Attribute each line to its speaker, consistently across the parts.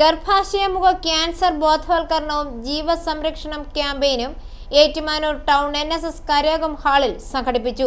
Speaker 1: ഗർഭാശയമുഖ cancer ബോധവൽക്കരണവും ജീവസംരക്ഷണം ക്യാമ്പയിനും Ettumanoor town N S S കരയോഗം ഹാളിൽ സംഘടിപ്പിച്ചു.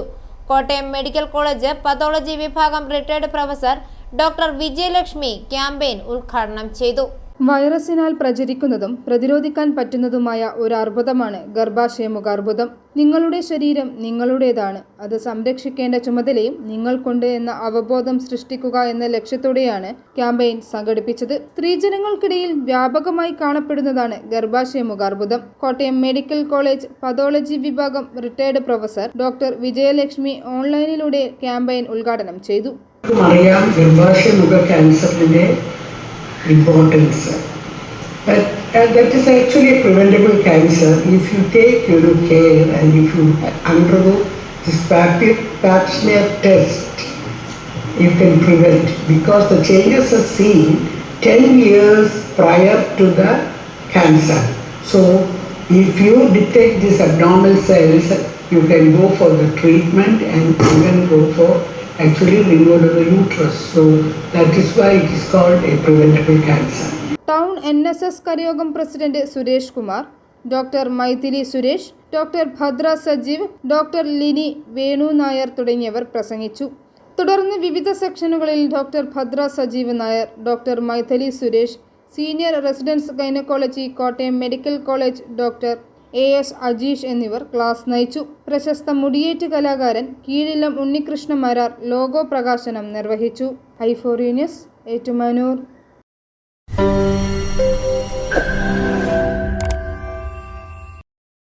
Speaker 1: കോട്ടയം മെഡിക്കൽ കോളേജ് പതോളജി വിഭാഗം retired professor doctor Vijayalakshmi campaign ഉദ്ഘാടനം ചെയ്തു.
Speaker 2: വൈറസിനാൽ പ്രചരിക്കുന്നതും പ്രതിരോധിക്കാൻ പറ്റുന്നതുമായ ഒരു അർബുദമാണ് ഗർഭാശയമുഖ അർബുദം നിങ്ങളുടെ ശരീരം നിങ്ങളുടേതാണ്. അത് സംരക്ഷിക്കേണ്ട ചുമതലയും നിങ്ങൾക്കുണ്ട് എന്ന അവബോധം സൃഷ്ടിക്കുക എന്ന ലക്ഷ്യത്തോടെയാണ് ക്യാമ്പയിൻ സംഘടിപ്പിച്ചത്. സ്ത്രീജനങ്ങൾക്കിടയിൽ വ്യാപകമായി കാണപ്പെടുന്നതാണ് ഗർഭാശയമുഖ അർബുദം കോട്ടയം മെഡിക്കൽ കോളേജ് പതോളജി വിഭാഗം റിട്ടയർഡ് പ്രൊഫസർ ഡോക്ടർ വിജയലക്ഷ്മി ഓൺലൈനിലൂടെ ക്യാമ്പയിൻ ഉദ്ഘാടനം ചെയ്തു.
Speaker 3: അറിയാം ഗർഭാശയമുഖ importance. but uh, that is actually a preventable cancer if you take your care and if you undergo this Pap-smear test, you can prevent because the changes are seen 10 years prior to the cancer. So if you detect these abnormal cells, you can go for the treatment and even go for actually removal of the uterus. So, that is why it is called a preventable cancer.
Speaker 2: Town N S S കരയോഗം president Suresh Kumar doctor Mythili Suresh doctor Bhadra Sajeev doctor Lini Venu Nair തുടങ്ങിയവർ പ്രസംഗിച്ചു തുടർന്ന് വിവിധ സെക്ഷനുകളിൽ doctor Bhadra Sajeev Nair doctor Mythili Suresh senior residents gynaecology Kottayam medical college doctor A S Ajeesh എന്നിവർ class നയിച്ചു. പ്രശസ്ത മുടിയേറ്റ് കലാകാരൻ കീഴിലം Unnikrishna Marar logo പ്രകാശനം നിർവഹിച്ചു ഐഫോറിയസ് ഏറ്റുമാനൂർ.